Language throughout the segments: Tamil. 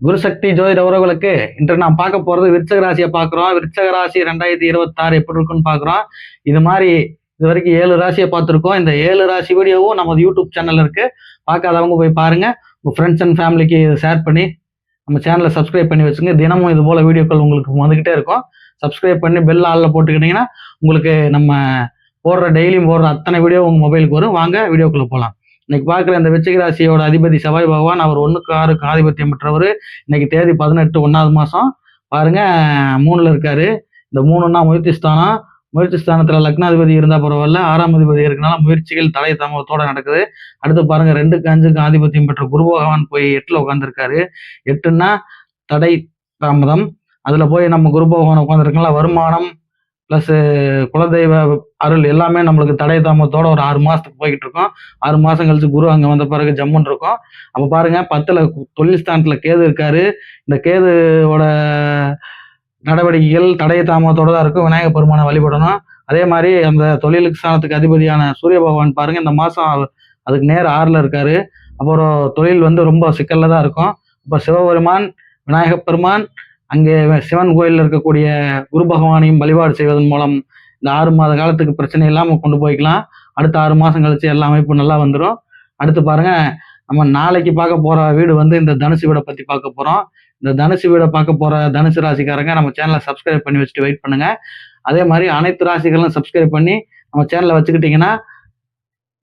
குருசக்தி ஜோதிட உறவுகளுக்கு இன்று நாம் பார்க்க போறது விருச்சக ராசியை பார்க்குறோம். விருச்சக ராசி ரெண்டாயிரத்தி இருபத்தாறு எப்படி இருக்குன்னு பார்க்குறோம். இது மாதிரி இது வரைக்கும் ஏழு ராசியை பார்த்துருக்கோம். இந்த ஏழு ராசி வீடியோவும் நமது யூடியூப் சேனல் இருக்கு. பார்க்காதவங்க போய் பாருங்க. உங்க ஃப்ரெண்ட்ஸ் அண்ட் ஃபேமிலிக்கு இதை ஷேர் பண்ணி நம்ம சேனலை சப்ஸ்கிரைப் பண்ணி வச்சுங்க. தினமும் இது போல வீடியோக்கள் உங்களுக்கு வந்துகிட்டே இருக்கும். சப்ஸ்கிரைப் பண்ணி பெல் ஆளில் போட்டுக்கிட்டீங்கன்னா உங்களுக்கு நம்ம போடுற டெய்லியும் போடுற அத்தனை வீடியோ உங்க மொபைலுக்கு வரும். வாங்க வீடியோக்குள்ள போகலாம் இன்னைக்கு பார்க்குற இந்த விச்சகராசியோட அதிபதி செவ்வாய் பகவான் அவர் ஒன்றுக்கு ஆறுக்கு ஆதிபத்தியம் பெற்றவர். இன்னைக்கு தேதி பதினெட்டு ஒன்றாவது மாதம் பாருங்க மூணில் இருக்காரு. இந்த மூணுன்னா முயற்சி ஸ்தானம் முயற்சி ஸ்தானத்தில் லக்னாதிபதி இருந்தால் பரவாயில்ல ஆறாம் அதிபதி இருக்கனால முயற்சிகள் தலை தாமதத்தோடு நடக்குது. அடுத்து பாருங்க ரெண்டுக்கு அஞ்சுக்கு ஆதிபத்தியம் பெற்ற குரு பகவான் போய் எட்டில் உட்காந்துருக்காரு எட்டுன்னா தடை தாமதம். அதில் போய் நம்ம குரு பகவான் உட்காந்துருக்கனால வருமானம் பிளஸ் குலதெய்வ அருள் எல்லாமே நம்மளுக்கு தடை தாமத்தோட ஒரு ஆறு மாசத்துக்கு போய்கிட்டு இருக்கோம். ஆறு மாசம் கழிச்சு குரு அங்க வந்த பிறகு ஜம்முன்னு இருக்கும். அப்ப பாருங்க பத்துல தொழில் ஸ்தானத்துல கேது இருக்காரு. இந்த கேதுவோட நடவடிக்கைகள் தடை தாமதத்தோட தான் இருக்கும் விநாயக பெருமானை வழிபடணும். அதே மாதிரி அந்த தொழிலுக்கு ஸ்தானத்துக்கு அதிபதியான சூரிய பகவான் பாருங்க இந்த மாசம் அவர் அதுக்கு நேர் ஆறுல இருக்காரு. அப்புறம் தொழில் வந்து ரொம்ப சிக்கல்ல தான் இருக்கும். இப்போ சிவபெருமான் விநாயகப் பெருமான் அங்கே சிவன் கோயிலில் இருக்கக்கூடிய குரு பகவானையும் வழிபாடு செய்வதன் மூலம் இந்த ஆறு மாத காலத்துக்கு பிரச்சனை இல்லாமல் கொண்டு போய்க்கலாம். அடுத்த ஆறு மாதம் கழிச்சு எல்லா அமைப்பு நல்லா வந்துடும் அடுத்து பாருங்க நம்ம நாளைக்கு பார்க்க போகிற வீடு வந்து இந்த தனுசு வீடை பற்றி பார்க்க போகிறோம் இந்த தனுசு வீடை பார்க்க போகிற தனுசு ராசிக்காரங்க நம்ம சேனலை சப்ஸ்கிரைப் பண்ணி வச்சுட்டு வெயிட் பண்ணுங்க. அதே மாதிரி அனைத்து ராசிகளும் சப்ஸ்கிரைப் பண்ணி நம்ம சேனலை வச்சுக்கிட்டிங்கன்னா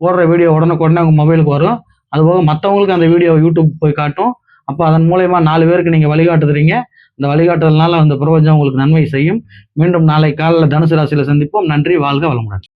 போடுற வீடியோ உடனுக்குடனே உங்கள் மொபைலுக்கு வரும். அதுபோக மற்றவங்களுக்கு அந்த வீடியோ யூடியூப் போய் காட்டும். அப்போ அதன் மூலயமா நாலு பேருக்கு நீங்கள் வழிகாட்டுறீங்க இந்த வழிகாட்டுதல்னால அந்த பிரபஞ்சம் உங்களுக்கு நன்மை செய்யும். மீண்டும் நாளை காலையில் தனுசு ராசியில் சந்திப்போம். நன்றி வாழ்க வளமுடன்.